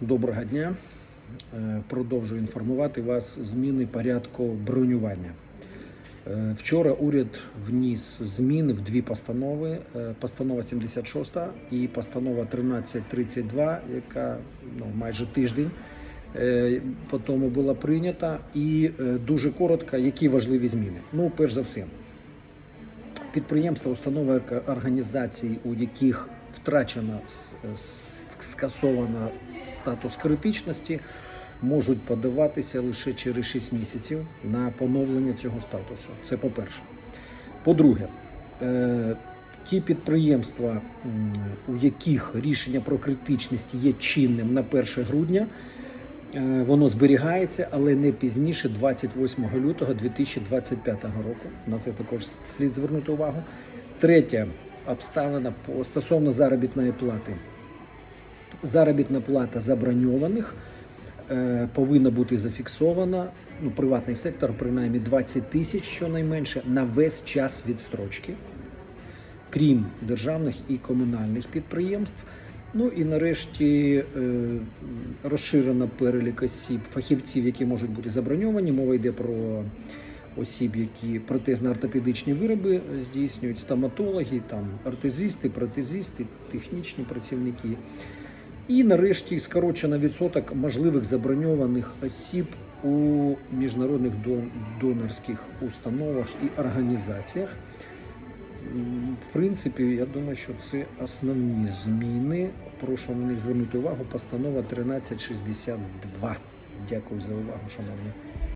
Доброго дня. Е, Продовжую інформувати вас зміни порядку бронювання. Е, Вчора уряд вніс зміни в дві постанови: Е, постанова 76 і постанова 1332, яка ну, майже тиждень по тому була прийнята. І дуже коротко, які важливі зміни. Ну, перш за все, підприємства, установи організації, у яких втрачено с- с- скасовано статус критичності, можуть подаватися лише через 6 місяців на поновлення цього статусу. Це по-перше. По-друге, е, ті підприємства, у яких рішення про критичність є чинним на 1 грудня, Е, Воно зберігається, але не пізніше 28 лютого 2025 року. На це також слід звернути увагу. Третя обставина стосовно заробітної плати. Заробітна плата заброньованих е, повинна бути зафіксована. Ну, приватний сектор, принаймні 20 тисяч щонайменше на весь час відстрочки крім державних і комунальних підприємств. Ну і нарешті е, розширено перелік осіб, фахівців, які можуть бути заброньовані. Мова йде про осіб, які протезно-ортопедичні вироби здійснюють, стоматологи, там артезисти, протезисти, технічні працівники. І нарешті скорочено відсоток можливих заброньованих осіб у міжнародних донорських установах і організаціях. В принципі, я думаю, що це основні зміни. Прошу на них звернути увагу. Постанова 1362. Дякую за увагу, шановні.